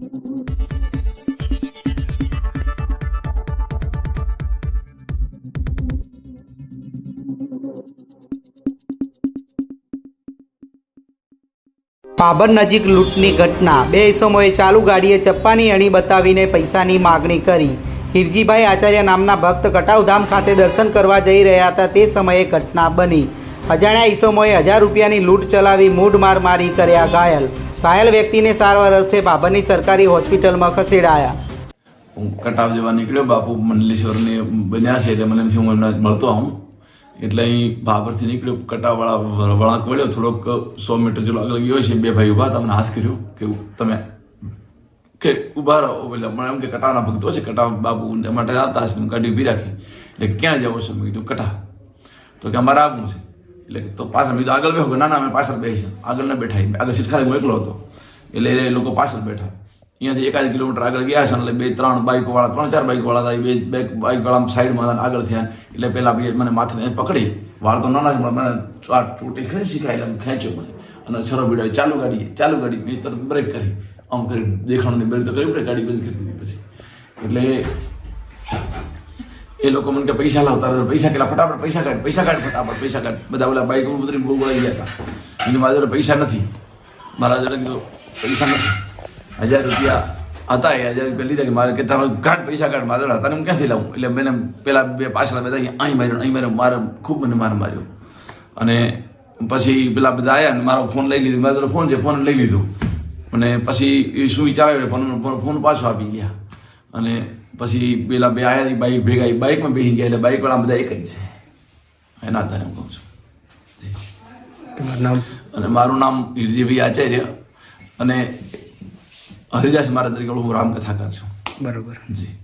પાબર નજીક લૂંટની ઘટના. બે ઇસમોએ ચાલુ ગાડીએ ચપ્પાની અણી બતાવીને પૈસાની માગણી કરી. હિરજીભાઈ આચાર્ય નામના ભક્ત કટાવધામ ખાતે દર્શન કરવા જઈ રહ્યા હતા. તે સમયે ઘટના બની. અજાણ્યા ઈસમોએ હજાર રૂપિયાની લૂંટ ચલાવી મૂઢ માર મારી કર્યા ઘાયલ. ઘાયલ વ્યક્તિને સારવાર અર્થે બાબરની સરકારી હોસ્પિટલમાં ખસેડાયા. હું કટાવ જવા નીકળ્યો. બાપુ મંડલેશ્વરને બન્યા છે એટલે મને હું એમને મળતો આવું. એટલે અહીં બાબરથી નીકળ્યો. કટાવાળા વળાંક વળ્યો. થોડોક સો મીટર જેટલો આગળ ગયો છે. બે ભાઈ ઊભા તમને હાથ કર્યો કે તમે કે ઊભા રહો. એટલે મને એમ કે કટાવના ભક્તો છે. કટાવ બાપુ માટે આવતા હશે. ગાડી ઊભી રાખી. એટલે ક્યાં જવો છે? મેં કીધું કટાવ તો કે અમારે આવવું છે. એટલે તો પાછળ મેં આગળ બેહો ના અમે પાછળ બેસીશું આગળ ન બેઠા આગળ સીટ ખાલી હું એકલો હતો. એટલે એ લોકો પાછળ બેઠા. અહીંયાથી એકાદ કિલોમીટર આગળ ગયા છે એટલે બે ત્રણ બાઇકવાળા, ત્રણ ચાર બાઇકવાળા હતા બે બે બાઇકવાળા સાઈડમાં આગળ થયા એટલે પહેલાં બે મને માથે પકડી. વાળ તો નાના પણ મને આ ચોટી ખરી શીખાય એટલે ખેંચ્યો મને. અને છરો બીડો ચાલુ ગાડી ચાલુ ગાડી મેં તરત બ્રેક કરી. આમ કરી દેખાણું બ્રેક તો કરી પડે, ગાડી બંધ કરી દીધી પછી. એટલે એ લોકો મને કે પૈસા લાવતા રહ્યો પૈસા કેટલા? ફટાફટ પૈસા કાઢ પૈસા કાઢ, ફટાફટ પૈસા કાઢ. બધા ઓલા બાઈક ઉતરી બહુ બોલાઈ ગયા હતા. એને મારા જોડે પૈસા નથી. મારા જોડે કીધું પૈસા નથી. હજાર રૂપિયા હતા એ, હજાર રૂપિયા લીધા કે મારે કે તમે કાઢ, પૈસા કાઢ, મારા હતા ને હું ક્યાંથી લાવું? એટલે મેં પેલા બે પાછળ બધા અહીં માર્યો અહીં માર્યો, મારે ખૂબ મને માર માર્યો. અને પછી પેલા બધા આવ્યા ને મારો ફોન લઈ લીધો, મારા જોડે ફોન છે, ફોન લઈ લીધો. અને પછી એ શું વિચાર્યો, ફોન ફોન પાછો આપી ગયા. અને પછી પેલા બે આવ્યા બાઈક ભેગા એ બાઇકમાં બેસી ગયા એટલે બાઇક વાળા બધા એક જ છે. એના આધારે હું કહું છું. તમારું નામ? અને મારું નામ હિરજીભાઈ આચાર્ય અને હરિદાસ મારા તરીકે હું રામકથાકાર છું. બરોબર. જી.